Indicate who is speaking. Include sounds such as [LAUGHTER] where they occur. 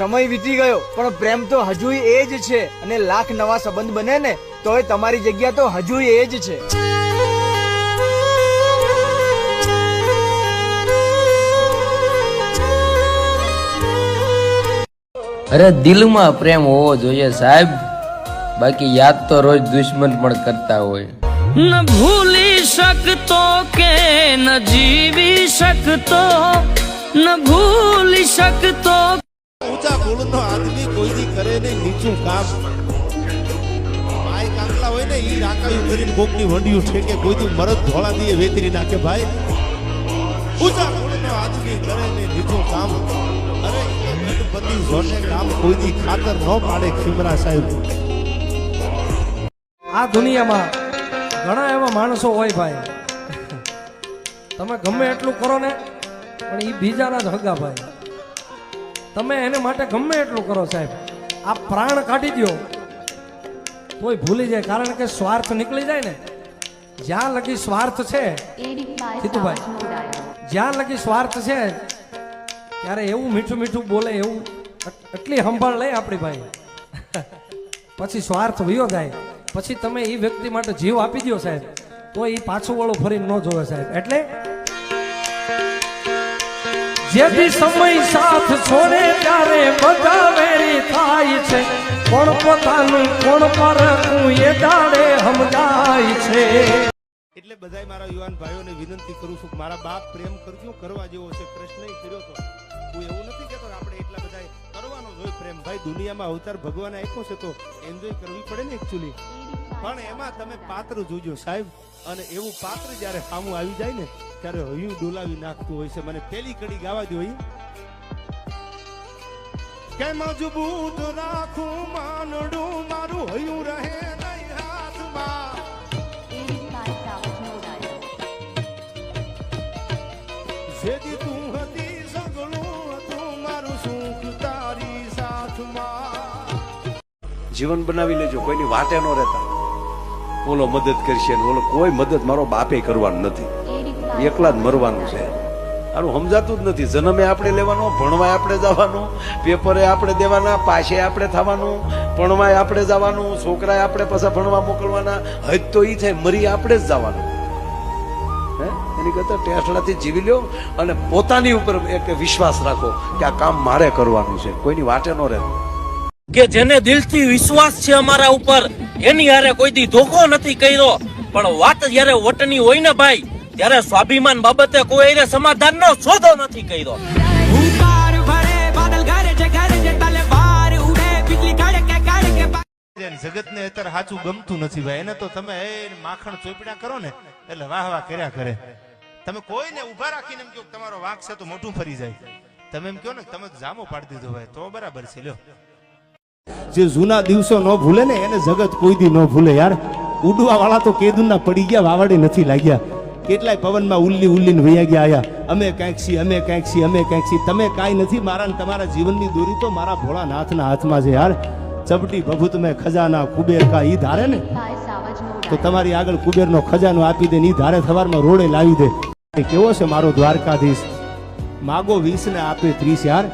Speaker 1: સમય વીતી ગયો પણ પ્રેમ તો હજુ એ જ છે અને લાખ નવા સંબંધ બને ને તોય તમારી જગ્યા તો હજુ એ જ છે.
Speaker 2: અરે દિલમાં પ્રેમ હોવો જોઈએ સાહેબ. બાકી યાદ તો રોજ દુશ્મન પણ કરતા હોય.
Speaker 3: ન ભૂલી શકતો કે ન જીવી શકતો ન ભૂલી શકતો
Speaker 4: કુળનો આદમી કોઈથી કરે નહીં, નીચું કામ. ભાઈ કાંકલા હોય ને, ઈ રાકાયું કરીને કોકની વંડિયું ઠેકે કોઈથી મરદ ધોળા દીએ વેતરી નાખે ભાઈ. ઊંચા કુળનો આદમી કરે નહીં નીચું કામ. અરે એ ગણપતિ જોને કામ કોઈથી ખાતર ન પાડે ખીમરા સાહેબ.
Speaker 5: આ દુનિયામાં ઘણા એવા માણસો હોય ભાઈ. તમે ગમે એટલું કરો ને, પણ એ બીજાના જ હગા ભાઈ. તમે એને માટે ગમે એટલું કરો સાહેબ. આ પ્રાણ કાઢી દો તોય ભૂલી જાય, કારણ કે સ્વાર્થ નીકળી જાય ને. જ્યાં લગી સ્વાર્થ છે, જીતુભાઈ, જ્યાં લગી સ્વાર્થ છે, ત્યારે એવું મીઠું મીઠું બોલે, એવું એટલી સંભાળ લે આપણી ભાઈ. [LAUGHS] પછી સ્વાર્થ વયો જાય. પછી તમે એ વ્યક્તિ માટે જીવ આપી દો સાહેબ. તો એ પાછું વાળો ફરીને ન જોવે સાહેબ. એટલે જેથી સમય સાથ છોડે ત્યારે બધા વેરી થાય છે. કોણ પોતાનું, કોણ પરખું એ દાડે સમજાય છે.
Speaker 4: એટલે બધાય મારા યુવાન ભાઈઓને વિનંતી કરું છું મારા બાપ પ્રેમ કરજો, કરવા જેવો છે. કૃષ્ણએ કર્યો તો. હું એવું નથી કહેતો આપણે એટલા બધા કરવાનો જોઈએ પ્રેમ, ભાઈ, દુનિયામાં અવતાર ભગવાન આપ્યો છે તો એન્જોય કરવી પડે ને એકચ્યુઅલી પણ એમાં તમે પાત્ર જોજો સાહેબ. અને એવું પાત્ર જ્યારે સામું આવી જાય ને, ત્યારે હયું ડોલાવી નાખતું હોય છે. મને પેલી કડી ગાવા દો કે મજબૂત રાખું માનડું? મારું હયું રહે તું હતું, મારું સુખ તારી સાથમાં.
Speaker 6: જીવન બનાવી લેજો, કોઈની વાતે ન રહેતા. ઓલો મદદ કરશે ને ઓલો કોઈ મદદ મારો બાપે કરવાનું નથી. એકલા જ મરવાનું છે. આનું સમજાતું જ નથી. જન્મે આપણે લેવાનો, ભણવાય આપણે જવાનું, પેપરે આપણે દેવાના, પાછે આપણે થવાનું, ભણવાય આપણે જવાનું છોકરાએ આપણે પાછા ભણવા મોકલવાના. હજ તો એ થાય, મરી આપણે જ જવાનું. હે? એની કરતા ટેસલાથી જીવી લ્યો અને પોતાની ઉપર એક વિશ્વાસ રાખો કે આ કામ મારે કરવાનું છે. કોઈની વાટે ન રહેવું
Speaker 7: કે જેને દિલથી વિશ્વાસ છે અમારા ઉપર એની હારે કોઈ દી ધોકો નથી કર્યો. પણ વાત જયારે વટની હોય ને ભાઈ ત્યારે સ્વાભિમાન બાબતે કોઈ એને સમાધાનનો શોધો નથી કર્યો.
Speaker 4: જગતને અત્યારે સાચું ગમતું નથી ભાઈ. એને તો તમે એ માખણ ચોપડા કરો ને એટલે વાહ વાહ કર્યા કરે. તમે કોઈને ઊભા રાખીને એમ કહો તમારો વાંક છે તો મોટું ફરી જાય. તમે એમ કહો ને તમે જામો પાડી દીધો ભાઈ તો બરાબર છે લ્યો. જે જૂના દિવસો ન ભૂલે ને, એને જગત કોઈ દી ન ભૂલે યાર. ઉડવા વાળા તો કેદુના પડી ગયા, વાવડે નથી લાગ્યા. કેટલાય પવનમાં ઉલ્લી ઉલ્લીને વૈયા ગયા આયા. અમે કાંઈક છીએ, અમે કાંઈક છીએ, અમે કાંઈક છીએ. તમે કાંઈ નથી, મારા ને તમારા જીવનની દોરી તો મારા ભોળાનાથના હાથમાં છે યાર. ચપટી ભભૂત મેં ખજાના કુબેર કા ઈ ધારે ને, તો તમારી આગળ કુબેરનો ખજાનો આપી દે ને ઈ ધારે સવારમાં રોડે લાવી દે. કેવો છે મારો દ્વારકાધીશ? માગો વીસ ને આપે ત્રીસ યાર.